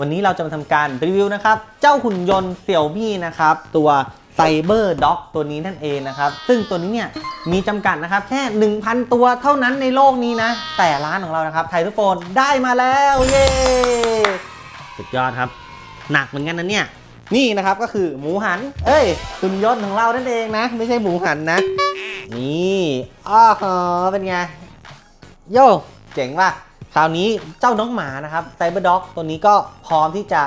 วันนี้เราจะมาทำการรีวิวนะครับ เจ้าหุ่นยนต์เสี่ยวมี่นะครับ ตัวไซเบอร์ด็อกตัวนี้นั่นเองนะครับ ซึ่งตัวนี้เนี่ยมีจำกัดนะครับ แค่ 1,000 ตัวเท่านั้นในโลกนี้นะ แต่ร้านของเรานะครับไททุกโฟนได้มาแล้ว เย้สุดยอดครับ หนักเหมือนกันนะเนี่ย นี่นะครับก็คือหมูหัน เอ้ยหุ่นยนต์ของเรานั่นเองนะ ไม่ใช่หมูหันนะ นี่อ้าวเป็นไงโย่เจ๋งว่ะ คราวนี้เจ้าน้องหมานะครับไซเบอร์ด็อกตัวนี้ก็พร้อมที่จะ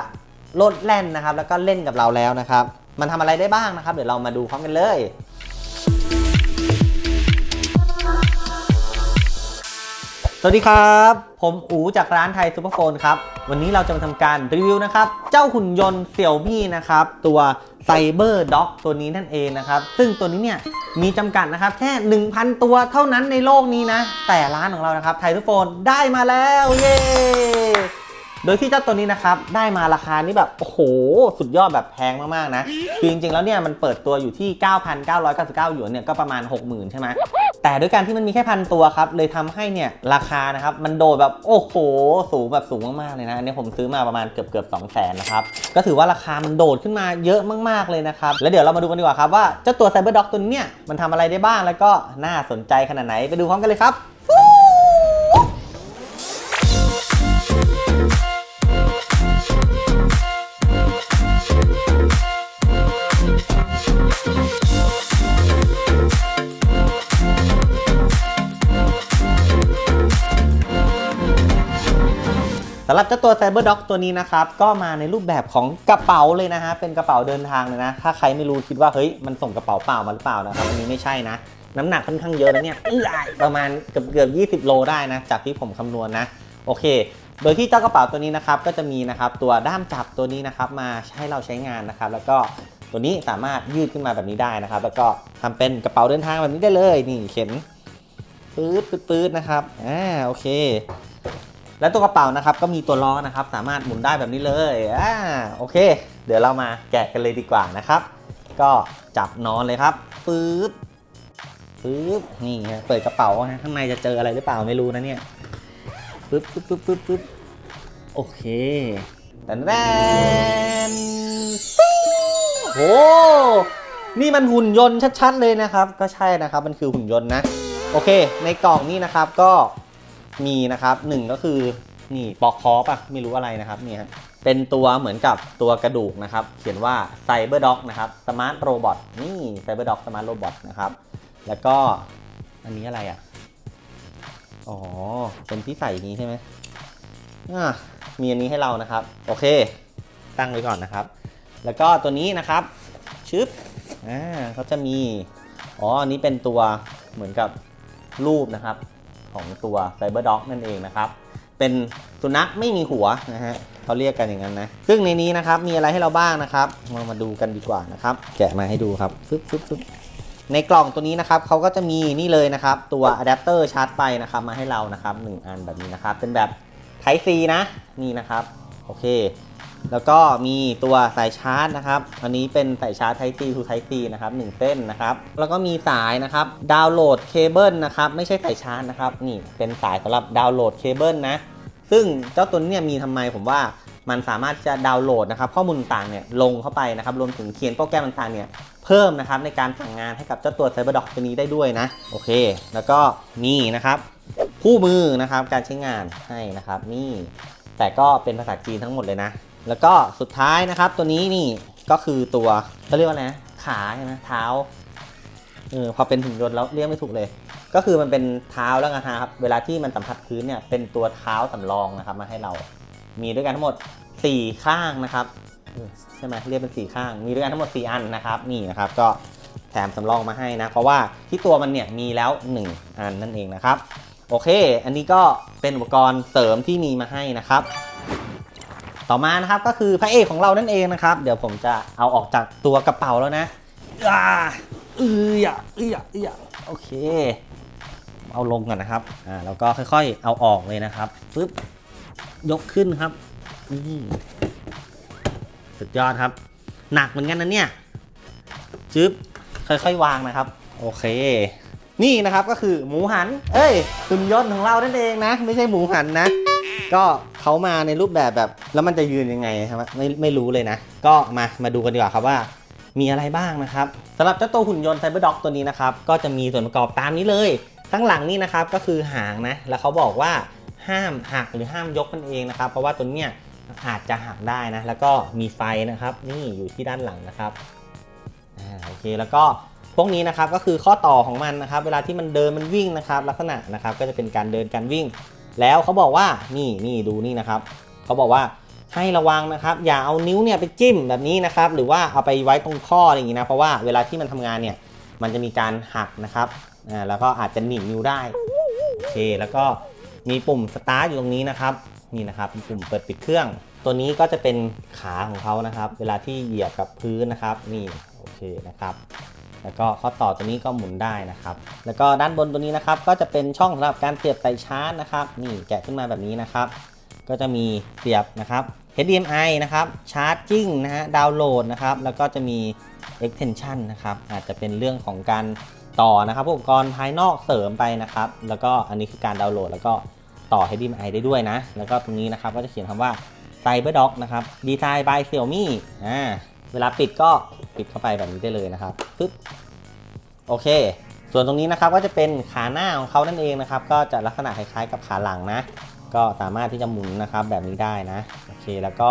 โลดแล่นนะครับ แล้วก็เล่นกับเราแล้วนะครับ มันทำอะไรได้บ้างนะครับ เดี๋ยวเรามาดูพร้อมกันเลย สวัสดีครับ ผมอูจากร้านไทยซูเปอร์โฟนครับ วันนี้เราจะมาทำการรีวิวนะครับ เจ้าหุ่นยนต์เสี่ยวมี่นะครับ ตัวไซเบอร์ด็อกตัวนี้นั่นเองนะครับ ซึ่งตัวนี้เนี่ยมีจำกัดนะครับ แค่ 1,000 ตัวเท่านั้นในโลกนี้นะ แต่ร้านของเรานะครับไทยซูเปอร์โฟนได้มาแล้ว เย้ โดยที่เจ้าตัวนี้นะครับได้มาราคานี่แบบโอ้โห สุดยอดแบบแพงมากๆนะคือจริงๆแล้วเนี่ยมันเปิดตัวอยู่ที่ 9,999หยวนเนี่ยก็ประมาณ 60,000 ใช่ไหมแต่ด้วยการที่มันมีแค่พันตัวครับเลยทำให้เนี่ยราคานะครับมันโดดแบบโอ้โหสูงแบบสูงมากๆเลยนะอันนี้ผมซื้อมาประมาณเกือบเกือบ2 0 0 0 0นนะครับก็ถือว่าราคามันโดดขึ้นมาเยอะมากๆเลยนะครับแล้วเดี๋ยวเรามาดูกันดีกว่าครับว่าเจ้าตัวไซเบอร์ด็อกตัวนี้เนี่ยมันทำอะไรได้บ้างแล้วก็น่าสนใจขนาดไหนไปดูพร้อมกันเลยครับ สำหรับเจ้าตัว Cyber Dog ตัวนี้นะครับ ก็มาในรูปแบบของกระเป๋าเลยนะฮะ เป็นกระเป๋าเดินทางเลยนะ ถ้าใครไม่รู้คิดว่า เฮ้ย มันส่งกระเป๋าเปล่ามาหรือเปล่านะครับ อันนี้ไม่ใช่นะ น้ำหนักค่อนข้างเยอะนะเนี่ยประมาณเกือบเกือบ 20 โลได้นะ จากที่ผมคำนวณนะ โอเค โดยที่เจ้ากระเป๋าตัวนี้นะครับก็จะมีนะครับตัวด้ามจับตัวนี้นะครับมาให้เราใช้งานนะครับ แล้วก็ตัวนี้สามารถยืดขึ้นมาแบบนี้ได้นะครับ แล้วก็ทำเป็นกระเป๋าเดินทางแบบนี้ได้เลยนี่เข็นปื๊ดปื๊ดนะครับอ่าโอเค และตัวกระเป๋านะครับก็มีตัวล้อนะครับ สามารถหมุนได้แบบนี้เลยอ่าโอเค เดี๋ยวเรามาแกะกันเลยดีกว่านะครับ ก็จับนอนเลยครับปึ๊บปึ๊บนี่ฮะเปิดกระเป๋าฮะข้างในจะเจออะไรหรือเปล่าไม่รู้นะเนี่ย ปึ๊บปึ๊บปึ๊บปึ๊บปึ๊บโอเคแตนแตนโอ้นี่มันหุ่นยนต์ชัดๆเลยนะครับ ก็ใช่นะครับ มันคือหุ่นยนต์นะ โอเค ในกล่องนี้นะครับก็มีนะครับหนึ่งก็คือนี่ปอกคอปะไม่รู้อะไรนะครับเนี่ยฮะเป็นตัวเหมือนกับตัวกระดูกนะครับ เขียนว่า Cyber Dog นะครับ Smart Robot นี่ Cyber Dog Smart Robot นะครับ แล้วก็อันนี้อะไรอะ อ๋อเป็นที่ใส่นี้ใช่ไหมอ่ามีอันนี้ให้เรานะครับ โอเค ตั้งไว้ก่อนนะครับ แล้วก็ตัวนี้นะครับชึบอ่าเขาจะมี อ๋อ อันนี้เป็นตัวเหมือนกับรูปนะครับ ของตัว Cyber Dog นั่นเองนะครับ เป็นสุนัขไม่มีหัวนะฮะเขาเรียกกันอย่างนั้นนะ ซึ่งในนี้นะครับมีอะไรให้เราบ้างนะครับเรามาดูกันดีกว่านะครับ แกะมาให้ดูครับฟึบฟึบฟึบ ในกล่องตัวนี้นะครับเขาก็จะมีนี่เลยนะครับ ตัวอะแดปเตอร์ชาร์จไฟนะครับมาให้เรานะครับหนึ่งอันแบบนี้นะครับ เป็นแบบ Type C นะนี่นะครับโอเค แล้วก็มีตัวสายชาร์จนะครับ อันนี้เป็นสายชาร์จ Type C to Type C นะครับ1เส้นนะครับ แล้วก็มีสายนะครับดาวน์โหลดเคเบิลนะครับไม่ใช่สายชาร์จนะครับนี่เป็นสายสำหรับดาวน์โหลดเคเบิลนะซึ่งเจ้าตัวนี้มีทำไมผมว่ามันสามารถจะดาวน์โหลดนะครับข้อมูลต่างเนี่ยลงเข้าไปนะครับรวมถึงเขียนโปรแกรมต่างๆเนี่ย เพิ่มนะครับในการสั่งงานให้กับเจ้าตัว CyberDoc ตัวนี้ได้ด้วยนะ โอเค แล้วก็มีนะครับ คู่มือนะครับการใช้งานให้นะครับ นี่ แต่ก็เป็นภาษาจีนทั้งหมดเลยนะ แล้วก็สุดท้ายนะครับ ตัวนี้นี่ก็คือตัวเขาเรียกว่าไรนะขาใช่ไหมเท้าเออพอเป็นหุ่นยนต์แล้วเรียกไม่ถูกเลย ก็คือมันเป็นเท้าแล้วกันนะครับ เวลาที่มันสัมผัสพื้นเนี่ยเป็นตัวเท้าสำรองนะครับมาให้เรา มีด้วยกันทั้งหมด 4 ข้างนะครับ ใช่ไหมเรียกเป็น4ข้าง มีด้วยกันทั้งหมด 4 อันนะครับ นี่นะครับ ก็แถมสำรองมาให้นะ เพราะว่าที่ตัวมันเนี่ยมีแล้ว 1 อันนั่นเองนะครับ โอเค อันนี้ก็เป็นอุปกรณ์เสริมที่มีมาให้นะครับ ต่อมานะครับก็คือพระเอกของเรานั่นเองนะครับ เดี๋ยวผมจะเอาออกจากตัวกระเป๋าแล้วนะอ่าเอือเอือเอือโอเค เอาลงก่อนนะครับ อ่า แล้วก็ค่อยๆ เอาออกเลยนะครับปึ๊บ ยกขึ้นครับอื สุดยอดครับ หนักเหมือนกันนะเนี่ยจึ๊บค่อยๆวางนะครับ โอเค นี่นะครับก็คือหมูหัน เอ้ยหุ่นยนต์ของเรานั่นเองนะ ไม่ใช่หมูหันนะ ก็เขามาในรูปแบบแบบแล้วมันจะยืนยังไงครับไม่ไม่รู้เลยนะ ก็มามาดูกันดีกว่าครับว่ามีอะไรบ้างนะครับสำหรับเจ้าตัวหุ่นยนต์ไซเบอร์ด็อกตัวนี้นะครับ ก็จะมีส่วนประกอบตามนี้เลย ข้างหลังนี่นะครับก็คือหางนะ แล้วเขาบอกว่าห้ามหักหรือห้ามยกมันเองนะครับ เพราะว่าตัวเนี้ย อาจจะหักได้นะแล้วก็มีไฟนะครับนี่อยู่ที่ด้านหลังนะครับอ่าโอเคแล้วก็พวกนี้นะครับก็คือข้อต่อของมันนะครับ เวลาที่มันเดินมันวิ่งนะครับ ลักษณะนะครับก็จะเป็นการเดินการวิ่ง แล้วเขาบอกว่านี่นี่ดูนี่นะครับเขาบอกว่าให้ระวังนะครับ อย่าเอานิ้วเนี่ยไปจิ้มแบบนี้นะครับ หรือว่าเอาไปไว้ตรงข้ออย่างนี้นะเพราะว่าเวลาที่มันทำงานเนี่ยมันจะมีการหักนะครับอ่าแล้วก็อาจจะหนีบนิ้วได้โอเคแล้วก็มีปุ่มสตาร์ทอยู่ตรงนี้นะครับ นี่นะครับปุ่มเปิดปิดเครื่อง ตัวนี้ก็จะเป็นขาของเขานะครับ เวลาที่เหยียบกับพื้นนะครับ นี่โอเคนะครับแล้วก็ข้อต่อตัวนี้ก็หมุนได้นะครับ แล้วก็ด้านบนตัวนี้นะครับ ก็จะเป็นช่องสำหรับการเสียบไตชาร์จนะครับ นี่แกะขึ้นมาแบบนี้นะครับ ก็จะมีเสียบนะครับ HDMI นะครับ ชาร์จจิ้งนะฮะ ดาวน์โหลดนะครับ แล้วก็จะมี extension นะครับ อาจจะเป็นเรื่องของการต่อนะครับอุปกรณ์ภายนอกเสริมไปนะครับ แล้วก็อันนี้คือการดาวน์โหลด แล้วก็ ต่อ HDMI ได้ด้วยนะ แล้วก็ตรงนี้นะครับก็จะเขียนคำว่า CyberDock นะครับ Design by Xiaomi อ่าเวลาปิดก็ปิดเข้าไปแบบนี้ได้เลยนะครับปึ๊บโอเค ส่วนตรงนี้นะครับก็จะเป็นขาหน้าของเขานั่นเองนะครับ ก็จะลักษณะคล้ายๆกับขาหลังนะ ก็สามารถที่จะหมุนนะครับแบบนี้ได้นะ โอเค แล้วก็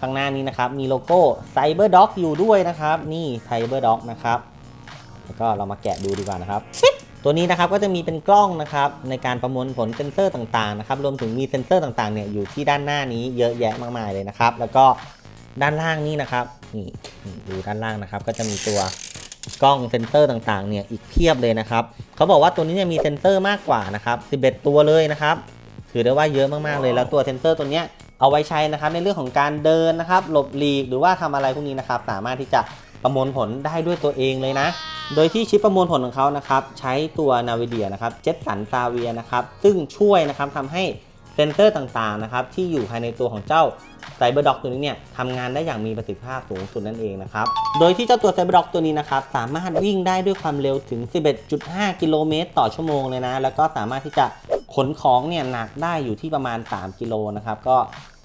ข้างหน้านี้นะครับมีโลโก้ CyberDock อยู่ด้วยนะครับ นี่ CyberDock นะครับ แล้วก็เรามาแกะดูดีกว่านะครับ ตัวนี้นะครับก็จะมีเป็นกล้องนะครับในการประมวลผลเซนเซอร์ต่างๆนะครับรวมถึงมีเซ็นเซอร์ต่างๆเนี่ยอยู่ที่ด้านหน้านี้เยอะแยะมากมายเลยนะครับ แล้วก็ด้านล่างนี้นะครับนี่ดูด้านล่างนะครับ ก็จะมีตัวกล้องเซ็นเซอร์ต่างๆเนี่ยอีกเพียบเลยนะครับเขาบอกว่าตัวนี้เนี่ยมีเซ็นเซอร์มากกว่านะครับ11 ตัวเลยนะครับถือได้ว่าเยอะมากๆเลย แล้วตัวเซ็นเซอร์ตัวเนี้ยเอาไว้ใช้นะครับในเรื่องของการเดินนะครับ หลบหลีกหรือว่าทำอะไรพวกนี้นะครับ สามารถที่จะ ประมวลผลได้ด้วยตัวเองเลยนะ โดยที่ชิปประมวลผลของเขานะครับ ใช้ตัว NVIDIA นะครับ j e t s o n s a v i a นะครับ ซึ่งช่วยนะครับทำให้เซนเซอร์ต่างๆนะครับที่อยู่ภายในตัวของเจ้า CyberDock ตัวนี้เนี่ยทำงานได้อย่างมีประสิทธิภาพสูงสุดนั่นเองนะครับ โดยที่เจ้าตัว CyberDock ตัวนี้นะครับสามารถวิ่งได้ด้วยความเร็วถึง 11.5 กิโลเมตรต่อชั่วโมงเลยนะ แล้วก็สามารถที่จะขนของเนี่ยหนักได้อยู่ที่ประมาณ 3 กิโลนะครับ ก็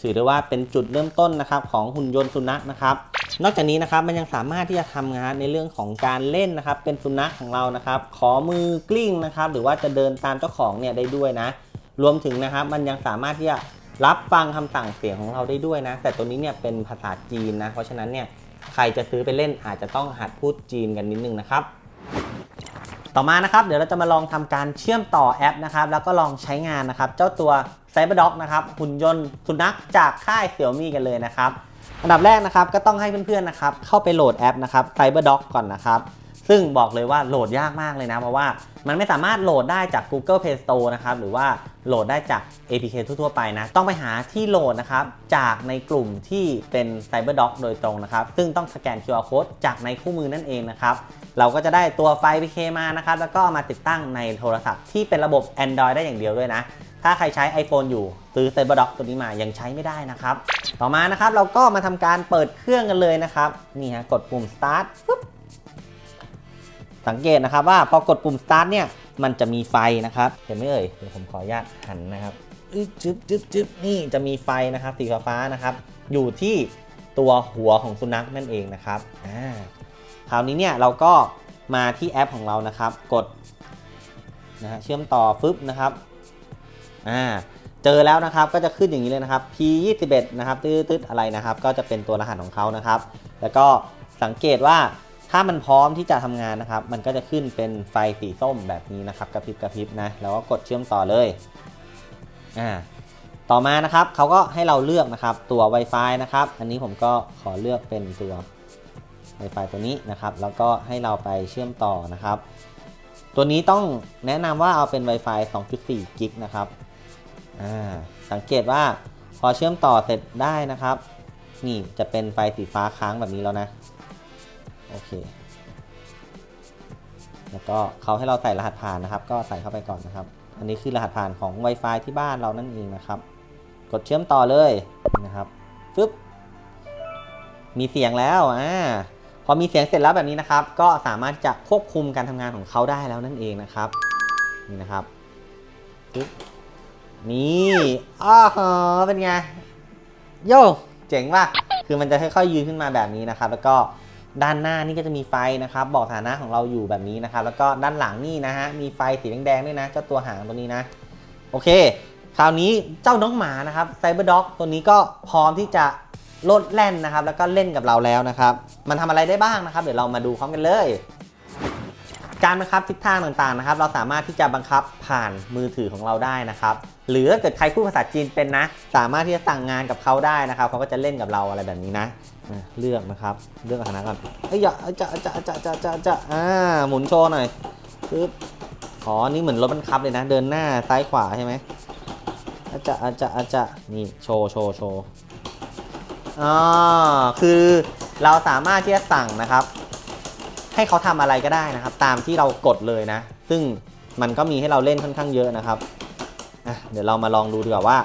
ถือได้ว่าเป็นจุดเริ่มต้นนะครับของหุ่นยนต์สุนัขนะครับนอกจากนี้นะครับมันยังสามารถที่จะทำงานในเรื่องของการเล่นนะครับ เป็นสุนัขของเรานะครับ ขอมือกลิ้งนะครับ หรือว่าจะเดินตามเจ้าของเนี่ยได้ด้วยนะ รวมถึงนะครับ มันยังสามารถที่จะรับฟังคำสั่งเสียงของเราได้ด้วยนะ แต่ตัวนี้เนี่ยเป็นภาษาจีนนะ เพราะฉะนั้นเนี่ยใครจะซื้อไปเล่นอาจจะต้องหัดพูดจีนกันนิดนึงนะครับ ต่อมานะครับเดี๋ยวเราจะมาลองทำการเชื่อมต่อแอปนะครับแล้วก็ลองใช้งานนะครับ เจ้าตัว CyberDog นะครับหุ่นยนต์สุนัขจากค่ายเสี่ยวมี่กันเลยนะครับ อันดับแรกนะครับก็ต้องให้เพื่อนๆนะครับเข้าไปโหลดแอปนะครับ CyberDog ก่อนนะครับ ซึ่งบอกเลยว่าโหลดยากมากเลยนะ เพราะว่ามันไม่สามารถโหลดได้จาก Google Play Store นะครับหรือว่าโหลดได้จาก APK ทั่วๆไปนะ ต้องไปหาที่โหลดนะครับ จากในกลุ่มที่เป็น CyberDoc โดยตรงนะครับ ซึ่งต้องสแกน QR Code จากในคู่มือนั่นเองนะครับ เราก็จะได้ตัวไฟ APK มานะครับ แล้วก็ามาติดตั้งในโทรศัพท์ที่เป็นระบบ Android ได้อย่างเดียวด้วยนะ ถ้าใครใช้ iPhone อยู่ซื้อ CyberDoc ตัวนี้มายังใช้ไม่ได้นะครับ ต่อมานะครับเราก็มาทำการเปิดเครื่องกันเลยนะครับนี่ฮะกดปุ่ม start ปุ๊บ สังเกตนะครับว่าพอกดปุ่ม start เนี่ยมันจะมีไฟนะครับ เห็นไหมเอ่ยเดี๋ยวผมขออนุญาตหันนะครับจึ๊บจึ๊บจึ๊บนี่จะมีไฟนะครับสีฟ้านะครับ อยู่ที่ตัวหัวของสุนัขนั่นเองนะครับอ่าคราวนี้เนี่ยเราก็มาที่แอปของเรานะครับ กดนะฮะเชื่อมต่อฟึบนะครับอ่าเจอแล้วนะครับก็จะขึ้นอย่างนี้เลยนะครับ P21 นะครับตืดๆอะไรนะครับ ก็จะเป็นตัวรหัสของเขานะครับ แล้วก็สังเกตว่า ถ้ามันพร้อมที่จะทำงานนะครับ มันก็จะขึ้นเป็นไฟสีส้มแบบนี้นะครับกระพริบกระพริบนะแล้วก็กดเชื่อมต่อเลยอ่าต่อมานะครับเขาก็ให้เราเลือกนะครับตัว Wi-Fi นะครับ อันนี้ผมก็ขอเลือกเป็นตัว Wi-Fi ตัวนี้นะครับ แล้วก็ให้เราไปเชื่อมต่อนะครับ ตัวนี้ต้องแนะนำว่าเอาเป็น Wi-Fi 2.4 กิกนะครับอ่าสังเกตว่าพอเชื่อมต่อเสร็จได้นะครับ นี่จะเป็นไฟสีฟ้าค้างแบบนี้แล้วนะ โอเค แล้วก็เขาให้เราใส่รหัสผ่านนะครับ ก็ใส่เข้าไปก่อนนะครับ อันนี้คือรหัสผ่านของ Wi-Fi ที่บ้านเรานั่นเองนะครับ กดเชื่อมต่อเลยนะครับฟึบมีเสียงแล้วอ่าพอมีเสียงเสร็จแล้วแบบนี้นะครับ ก็สามารถจะควบคุมการทำงานของเขาได้แล้วนั่นเองนะครับ นี่นะครับฟึบนี่อ้าวเป็นไง โย่เจ๋งว่ะคือมันจะค่อยๆยืนขึ้นมาแบบนี้นะครับ แล้วก็ ด้านหน้านี่ก็จะมีไฟนะครับบอกฐานะของเราอยู่แบบนี้นะครับ แล้วก็ด้านหลังนี่นะฮะมีไฟสีแดงๆด้วยนะเจ้าตัวหางตัวนี้นะ โอเค คราวนี้เจ้าน้องหมานะครับไซเบอร์ด็อกตัวนี้ก็พร้อมที่จะโลดแล่นนะครับ แล้วก็เล่นกับเราแล้วนะครับ มันทำอะไรได้บ้างนะครับ เดี๋ยวเรามาดูพร้อมกันเลย การบังคับทิศทางต่างๆนะครับ เราสามารถที่จะบังคับผ่านมือถือของเราได้นะครับ หรือถ้าเกิดใครพูดภาษาจีนเป็นนะ สามารถที่จะสั่งงานกับเขาได้นะครับเขาก็จะเล่นกับเราอะไรแบบนี้นะอะเลือกนะครับเลือกสถานะก่อนเอ้ยอย่าจะจะจะจะจะจะอ่าหมุนโชว์หน่อยปึ๊บอ๋อนี่เหมือนรถบังคับเลยนะ เดินหน้าซ้ายขวาใช่ไหมอาจะอาจะอาจะนี่โชว์โชว์โชว์อ๋อคือเราสามารถที่จะสั่งนะครับ ให้เขาทำอะไรก็ได้นะครับ ตามที่เรากดเลยนะ ซึ่งมันก็มีให้เราเล่นค่อนข้างเยอะนะครับเดี๋ยวเรามาลองดูดีกว่าว่า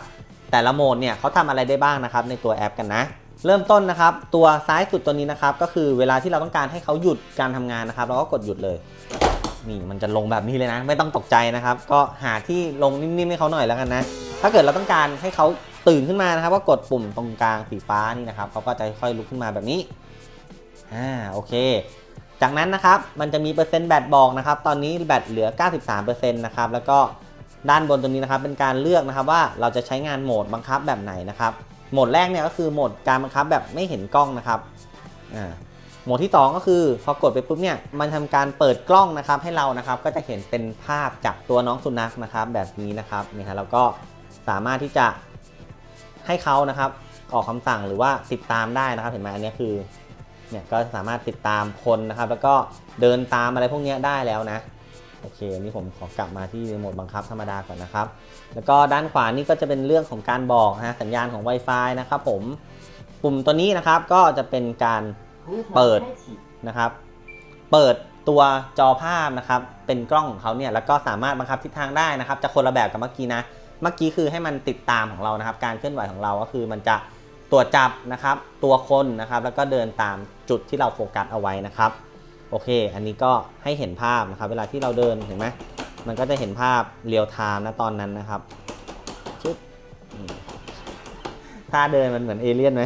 แต่ละโหมดเนี่ยเขาทำอะไรได้บ้างนะครับ ในตัวแอปกันนะ เริ่มต้นนะครับ ตัวซ้ายสุดตัวนี้นะครับ ก็คือเวลาที่เราต้องการให้เขาหยุดการทำงานนะครับ เราก็กดหยุดเลยนี่มันจะลงแบบนี้เลยนะ ไม่ต้องตกใจนะครับ ก็หาที่ลงนิ่มๆให้เขาหน่อยแล้วกันนะ ถ้าเกิดเราต้องการให้เขาตื่นขึ้นมานะครับ ก็กดปุ่มตรงกลางสีฟ้านี่นะครับเขาก็จะค่อยลุกขึ้นมาแบบนี้อ่าโอเค จากนั้นนะครับมันจะมีเปอร์เซ็นต์แบตบอกนะครับตอนนี้แบตเหลือ 93%นะครับแล้วก็ด้านบนตรงนี้นะครับเป็นการเลือกนะครับว่าเราจะใช้งานโหมดบังคับแบบไหนนะครับโหมดแรกเนี่ยก็คือโหมดการบังคับแบบไม่เห็นกล้องนะครับอ่าโหมดที่ 2 ก็คือพอกดไปปุ๊บเนี่ยมันทำการเปิดกล้องนะครับให้เรานะครับก็จะเห็นเป็นภาพจากตัวน้องสุนัขนะครับแบบนี้นะครับนี่ฮะเราก็สามารถที่จะให้เขานะครับออกคำสั่งหรือว่าติดตามได้นะครับเห็นไหมอันนี้คือ เนี่ยก็สามารถติดตามคนนะครับ แล้วก็เดินตามอะไรพวกนี้ได้แล้วนะ โอเคอันนี้ผมขอกลับมาที่โหมดบังคับธรรมดาก่อนนะครับ แล้วก็ด้านขวานี่ก็จะเป็นเรื่องของการบอกนะสัญญาณของ Wi-Fi นะครับผมปุ่มตัวนี้นะครับก็จะเป็นการเปิดนะครับ เปิดตัวจอภาพนะครับ เป็นกล้องของเขาเนี่ยแล้วก็สามารถบังคับทิศทางได้นะครับ จะคนละแบบกับเมื่อกี้นะ เมื่อกี้คือให้มันติดตามของเรานะครับ การเคลื่อนไหวของเราก็คือมันจะ ตรวจจับนะครับ ตัวคนนะครับ แล้วก็เดินตามจุดที่เราโฟกัสเอาไว้นะครับ โอเค อันนี้ก็ให้เห็นภาพนะครับ เวลาที่เราเดินเห็นไหมมันก็จะเห็นภาพเรียลไทม์นะตอนนั้นนะครับชึบนี่ถ้าเดินมันเหมือนเอเลี่ยนไหม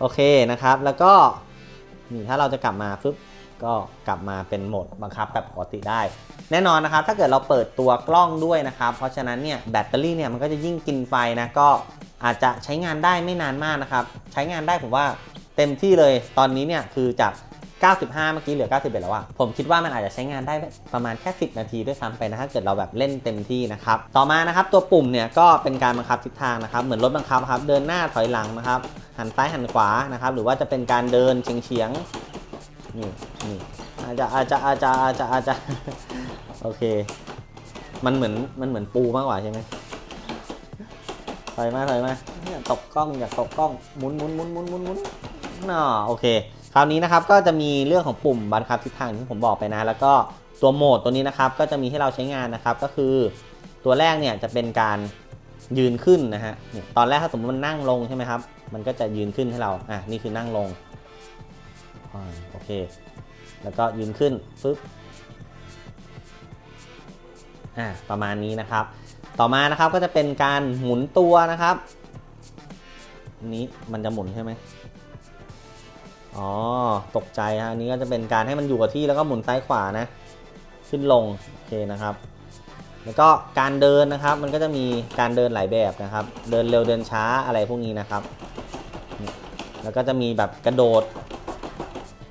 โอเคนะครับ แล้วก็นี่ถ้าเราจะกลับมาฟึบก็กลับมาเป็นโหมดบังคับแบบปกติได้ แน่นอนนะครับ ถ้าเกิดเราเปิดตัวกล้องด้วยนะครับ เพราะฉะนั้นเนี่ยแบตเตอรี่เนี่ยมันก็จะยิ่งกินไฟนะก็ อาจจะใช้งานได้ไม่นานมากนะครับ ใช้งานได้ผมว่าเต็มที่เลยตอนนี้เนี่ยคือจาก 95 เมื่อกี้เหลือ 91 แล้วอะผมคิดว่ามันอาจจะใช้งานได้ประมาณแค่ 10 นาทีด้วยซ้ำไปนะถ้าเกิดเราแบบเล่นเต็มที่นะครับ ต่อมานะครับตัวปุ่มเนี่ยก็เป็นการบังคับทิศทางนะครับ เหมือนรถบังคับครับ เดินหน้าถอยหลังนะครับ หันซ้ายหันขวานะครับ หรือว่าจะเป็นการเดินเฉียงเฉียงๆนี่นี่อาจจะอาจจะอาจจะอาจจะอาจจะโอเค มันเหมือนมันเหมือนปูมากกว่าใช่ไหม อยมาถอยมาเนี่ยตกกล้องอย่าตกกล้องหมุนหมุนหมุนหมุนหมุนหมุนน่าโอเค คราวนี้นะครับก็จะมีเรื่องของปุ่มบังคับทิศทางที่ผมบอกไปนะ แล้วก็ตัวโหมดตัวนี้นะครับก็จะมีให้เราใช้งานนะครับก็คือ ตัวแรกเนี่ยจะเป็นการยืนขึ้นนะฮะเนี่ยตอนแรกถ้าสมมติมันนั่งลงใช่ไหมครับ มันก็จะยืนขึ้นให้เราอะนี่คือนั่งลงอ่าโอเค แล้วก็ยืนขึ้นฟึ๊บอ่าประมาณนี้นะครับ ต่อมานะครับก็จะเป็นการหมุนตัวนะครับ นี้มันจะหมุนใช่ไหมอ๋อตกใจฮะอันนี้ก็จะเป็นการให้มันอยู่กับที่แล้วก็หมุนซ้ายขวานะ ขึ้นลงโอเคนะครับ แล้วก็การเดินนะครับ มันก็จะมีการเดินหลายแบบนะครับ เดินเร็วเดินช้าอะไรพวกนี้นะครับ แล้วก็จะมีแบบกระโดด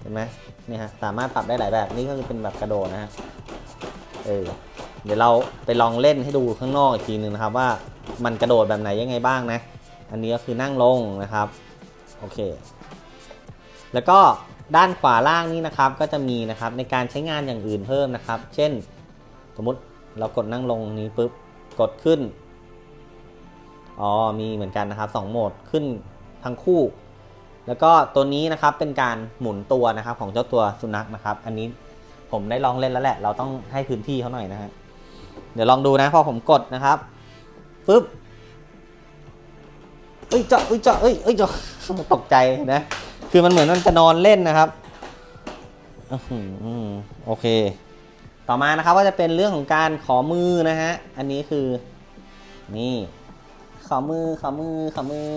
เห็นไหมนี่ฮะสามารถปรับได้หลายแบบนี่ก็คือเป็นแบบกระโดดนะฮะเออ เดี๋ยวเราไปลองเล่นให้ดูข้างนอกอีกทีหนึ่งนะครับ ว่ามันกระโดดแบบไหนยังไงบ้างนะ อันนี้ก็คือนั่งลงนะครับโอเค แล้วก็ด้านขวาล่างนี้นะครับก็จะมีนะครับในการใช้งานอย่างอื่นเพิ่มนะครับ เช่น สมมติเรากดนั่งลงนี้ปุ๊บกดขึ้นอ๋อมีเหมือนกันนะครับ2โหมดขึ้นทั้งคู่ แล้วก็ตัวนี้นะครับเป็นการหมุนตัวนะครับของเจ้าตัวสุนัขนะครับ อันนี้ผมได้ลองเล่นแล้วแหละ เราต้องให้พื้นที่เขาหน่อยนะฮะ เดี๋ยวลองดูนะพอผมกดนะครับปุ๊บเอ้ยเจาะเอ้ยเจาะเอ้ยเอ้ยเจาะตกใจนะคือมันเหมือนมันจะนอนเล่นนะครับโอเค ต่อมานะครับก็จะเป็นเรื่องของการขอมือนะฮะ อันนี้คือนี่ขอมือขอมือขอมือ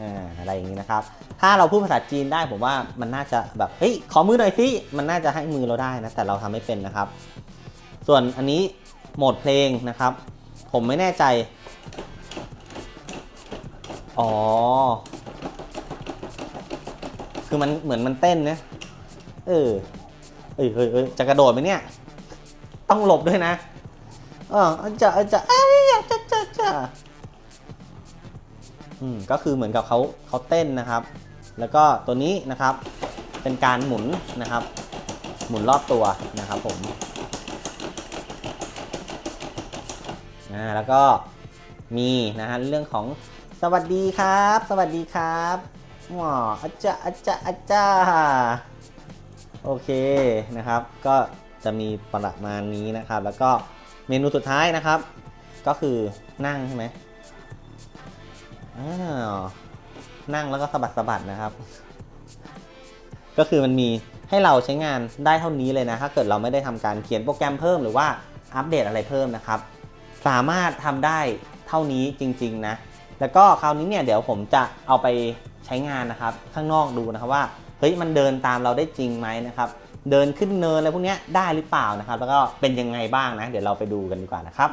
อ่าอะไรอย่างนี้นะครับ ถ้าเราพูดภาษาจีนได้ผมว่ามันน่าจะแบบเฮ้ยขอมือหน่อยสิมันน่าจะให้มือเราได้นะแต่เราทำไม่เป็นนะครับ ส่วนอันนี้ โหมดเพลงนะครับ ผมไม่แน่ใจ อ๋อ คือมันเหมือนมันเต้นนะ เออ เอ้ยเฮ้ยเจะกระโดดไหมเนี่ย ต้องหลบด้วยนะเอออาจะอาจะเอ้ยจะจะจะอืม ก็คือเหมือนกับเขาเขาเต้นนะครับ แล้วก็ตัวนี้นะครับ เป็นการหมุนนะครับ หมุนรอบตัวนะครับผม อ่าแล้วก็มีนะฮะเรื่องของสวัสดีครับ สวัสดีครับว้าวอาจารย์อาจารย์อาจารย์โอเคนะครับ ก็จะมีประมาณนี้นะครับ แล้วก็เมนูสุดท้ายนะครับ ก็คือนั่งใช่ไหมอ้าวนั่งแล้วก็สะบัดสะบัดนะครับ ก็คือมันมีให้เราใช้งานได้เท่านี้เลยนะ ถ้าเกิดเราไม่ได้ทำการเขียนโปรแกรมเพิ่มหรือว่าอัปเดตอะไรเพิ่มนะครับ สามารถทำได้เท่านี้จริง ๆ นะ แล้วก็คราวนี้เนี่ยเดี๋ยวผมจะเอาไปใช้งานนะครับ ข้างนอกดูนะครับว่าเฮ้ยมันเดินตามเราได้จริงไหมนะครับ เดินขึ้นเนินอะไรพวกนี้ได้หรือเปล่านะครับ แล้วก็เป็นยังไงบ้างนะ เดี๋ยวเราไปดูกันดีกว่านะครับ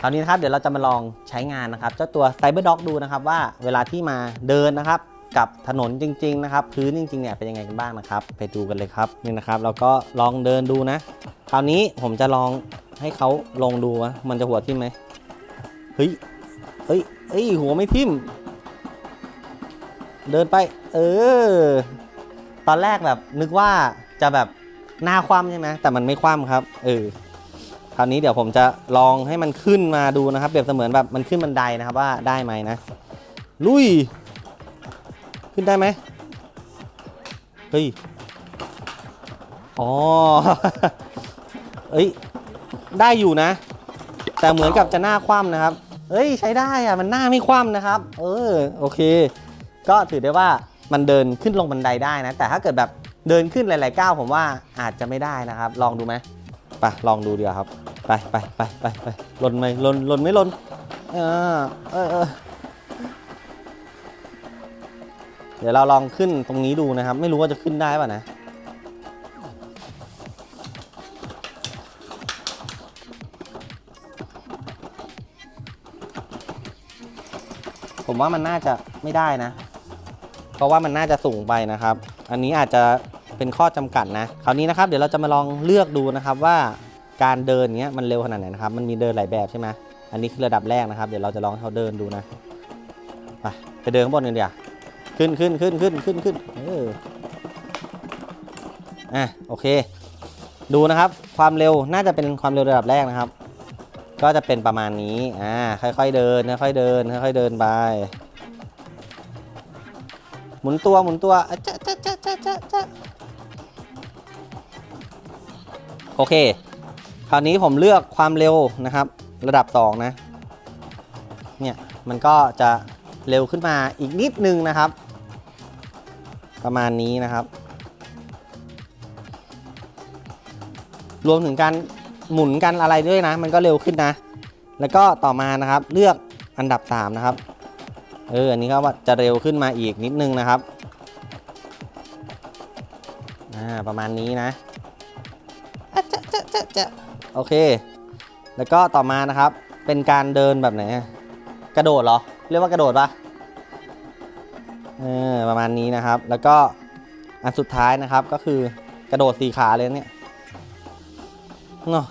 คราวนี้นะครับเดี๋ยวเราจะมาลองใช้งานนะครับ เจ้าตัว CyberDog ดูนะครับว่าเวลาที่มาเดินนะครับกับถนนจริง ๆ นะครับ พื้นจริงๆเนี่ยเป็นยังไงกันบ้างนะครับ ไปดูกันเลยครับนี่นะครับ เราก็ลองเดินดูนะ คราวนี้ผมจะลอง ให้เขาลองดูว่ามันจะหัวทิ่มไหมเฮ้ยเฮ้ยเฮ้ยหัวไม่ทิ่ม เดินไป เออ ตอนแรกแบบนึกว่าจะแบบหน้าคว่ำใช่ไหมแต่มันไม่คว่ำครับ เออคราวนี้เดี๋ยวผมจะลองให้มันขึ้นมาดูนะครับ เปรียบเสมือนแบบมันขึ้นบันไดนะครับว่าได้ไหมนะ ลุย ขึ้นได้ไหมเฮ้ยอ๋อเอ้ย ได้อยู่นะ แต่เหมือนกับจะหน้าคว่ำนะครับ เอ้ยใช้ได้อะมันหน้าไม่คว่ำนะครับ เออโอเค ก็ถือได้ว่ามันเดินขึ้นลงบันไดได้นะ แต่ถ้าเกิดแบบเดินขึ้นหลายๆก้าวผมว่าอาจจะไม่ได้นะครับ ลองดูไหมไปลองดูเดีกว่าครับ ไปไปไปไปไปล่นไหมล่นล่นไม่ล่นเออเออเออเดี๋ยวเราลองขึ้นตรงนี้ดูนะครับ ไม่รู้ว่าจะขึ้นได้ป่ะนะ ผมว่ามันน่าจะไม่ได้นะ เพราะว่ามันน่าจะสูงไปนะครับ อันนี้อาจจะเป็นข้อจำกัดนะ คราวนี้นะครับ เดี๋ยวเราจะมาลองเลือกดูนะครับว่าการเดินเนี้ยมันเร็วขนาดไหนนะครับ มันมีเดินหลายแบบใช่ไหมอันนี้คือระดับแรกนะครับ เดี๋ยวเราจะลองเขาเดินดูนะ ไปไปเดินข้างบนกันเดี๋ยวขึ้นขึ้นขึ้นขึ้นขึ้นขึ้นเอออะโอเค ดูนะครับ ความเร็วน่าจะเป็นความเร็วระดับแรกนะครับ ก็จะเป็นประมาณนี้อ่าค่อยๆเดินค่อยๆเดินค่อยๆเดินไปหมุนตัวหมุนตัวอจ๊ะจ๊ะจ๊ะจ๊ะจ๊ะจ๊ะโอเค คราวนี้ผมเลือกความเร็วนะครับ ระดับ 2 นะ เนี่ยมันก็จะเร็วขึ้นมาอีกนิดนึงนะครับ ประมาณนี้นะครับ รวมถึงการ หมุนกันอะไรด้วยนะ มันก็เร็วขึ้นนะ แล้วก็ต่อมานะครับเลือกอันดับ3นะครับเอออันนี้ก็ว่าจะเร็วขึ้นมาอีกนิดนึงนะครับอ่าประมาณนี้นะอะจะจะจะจะโอเค แล้วก็ต่อมานะครับเป็นการเดินแบบไหนกระโดดเหรอ เรียกว่ากระโดดปะเออประมาณนี้นะครับ แล้วก็อันสุดท้ายนะครับก็คือกระโดดสี่ขาเลยเนี่ย เนาะ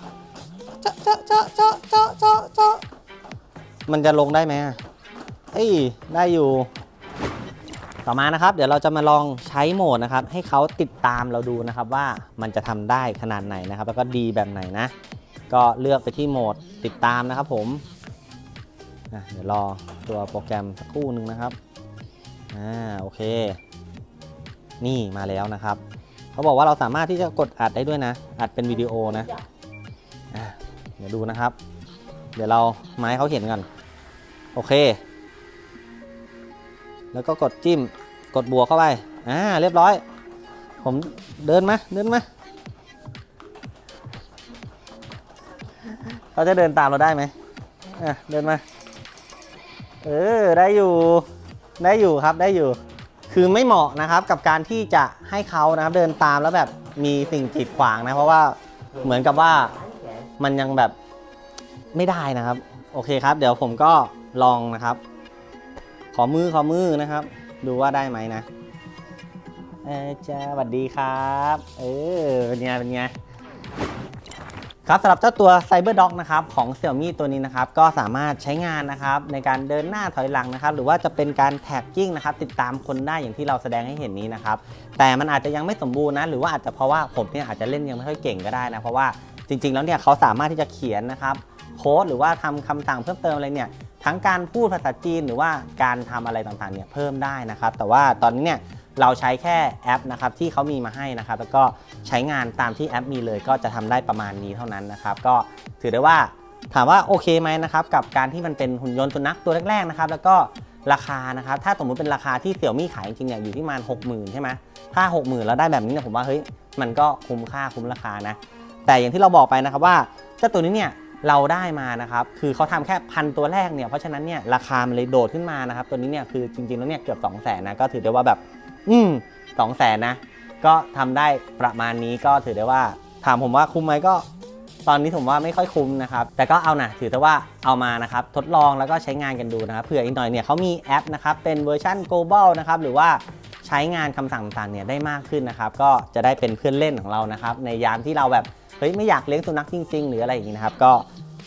เจาะเจาะเจาะเจาะเจาะเจาะเจาะมันจะลงได้ไหมอะเอ้ยได้อยู่ ต่อมานะครับ เดี๋ยวเราจะมาลองใช้โหมดนะครับ ให้เขาติดตามเราดูนะครับว่ามันจะทำได้ขนาดไหนนะครับ แล้วก็ดีแบบไหนนะ ก็เลือกไปที่โหมดติดตามนะครับผมเดี๋ยวรอตัวโปรแกรมสักครู่หนึ่งนะครับอ่าโอเค นี่มาแล้วนะครับ เขาบอกว่าเราสามารถที่จะกดอัดได้ด้วยนะ อัดเป็นวิดีโอนะ เดี๋ยวดูนะครับ เดี๋ยวเราไม้เขาเห็นก่อนโอเค แล้วก็กดจิ้ม กดบวกเข้าไป อ่า เรียบร้อย ผมเดินมาเดินมาเขาจะเดินตามเราได้ไหมอะ เดินมา เออ ได้อยู่ ได้อยู่ครับ ได้อยู่ คือไม่เหมาะนะครับกับการที่จะให้เขานะครับเดินตามแล้วแบบมีสิ่งกีดขวางนะ เพราะว่าเหมือนกับว่า มันยังแบบไม่ได้นะครับ โอเคครับ เดี๋ยวผมก็ลองนะครับ ขอมือขอมือนะครับ ดูว่าได้ไหมนะเออจ้าสวัสดีครับ เออเป็นไงเป็นไงครับสำหรับเจ้าตัว Cyber Dog นะครับของ Xiaomi ตัวนี้นะครับก็สามารถใช้งานนะครับในการเดินหน้าถอยหลังนะครับหรือว่าจะเป็นการแท็กกิ้งนะครับติดตามคนได้อย่างที่เราแสดงให้เห็นนี้นะครับแต่มันอาจจะยังไม่สมบูรณ์นะหรือว่าอาจจะเพราะว่าผมเนี่ยอาจจะเล่นยังไม่ค่อยเก่งก็ได้นะเพราะว่า จริง ๆ แล้วเนี่ยเขาสามารถที่จะเขียนนะครับโค้ดหรือว่าทำคำสั่งเพิ่มเติมอะไรเนี่ยทั้งการพูดภาษาจีนหรือว่าการทำอะไรต่างๆเนี่ยเพิ่มได้นะครับ แต่ว่าตอนนี้เนี่ยเราใช้แค่แอปนะครับที่เขามีมาให้นะครับ แล้วก็ใช้งานตามที่แอปมีเลยก็จะทำได้ประมาณนี้เท่านั้นนะครับ ก็ถือได้ว่าถามว่าโอเคไหมนะครับกับการที่มันเป็นหุ่นยนต์สุนัขตัวแรกๆนะครับ แล้วก็ราคานะครับถ้าสมมติเป็นราคาที่เสี่ยวมี่ขายจริงๆเนี่ยอยู่ที่ประมาณ60,000ใช่ไหมถ้า60,000แล้วได้แบบนี้เนี่ยผมว่าเฮ้ยมันก็คุ้มค่าคุ้มราคานะ แต่อย่างที่เราบอกไปนะครับว่าเจ้าตัวนี้เนี่ยเราได้มานะครับ คือเขาทำแค่พันตัวแรกเนี่ย เพราะฉะนั้นเนี่ยราคามันเลยโดดขึ้นมานะครับ ตัวนี้เนี่ยคือจริงๆแล้วเนี่ยเกือบ2 0 0 0 0นนะ ก็ถือได้ว่าแบบ อืมสองแสนนะ ก็ทำได้ประมาณนี้ก็ถือได้ว่า ถามผมว่าคุ้มไหมก็ ตอนนี้ผมว่าไม่ค่อยคุ้มนะครับ แต่ก็เอานะถือแต่ว่าเอามานะครับ ทดลองแล้วก็ใช้งานกันดูนะครับ เผื่ออีกหน่อยเนี่ยเขามีแอปนะครับ เป็นเวอร์ชัน global นะครับ หรือว่าใช้งานคำสั่งต่างๆเนี่ยได้มากขึ้นนะครับ ก็จะได้เป็นเพื่อนเล่นของเรานะครับ ในยามที่เราแบบ เฮ้ยไม่อยากเลี้ยงสุนัขจริง ๆ หรืออะไรอย่างนี้นะครับก็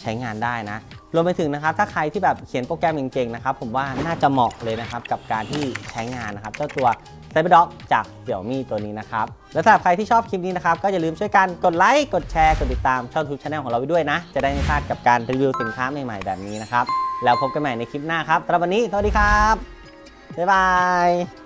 ใช้งานได้นะ รวมไปถึงนะครับถ้าใครที่แบบเขียนโปรแกรมเก่งๆนะครับผมว่าน่าจะเหมาะเลยนะครับกับการที่ใช้งานนะครับเจ้าตัว Cyberdog จาก Xiaomi ตัวนี้นะครับ และสำหรับใครที่ชอบคลิปนี้นะครับ ก็อย่าลืมช่วยกันกดไลค์กดแชร์กดติดตามช่องทูบช anel ของเราไปด้วยนะ จะได้ไม่พลาดกับการรีวิวสินค้าใหม่ๆแบบนี้นะครับ แล้วพบกันใหม่ในคลิปหน้าครับสำหรับวันนี้สวัสดีครับ บ๊ายบาย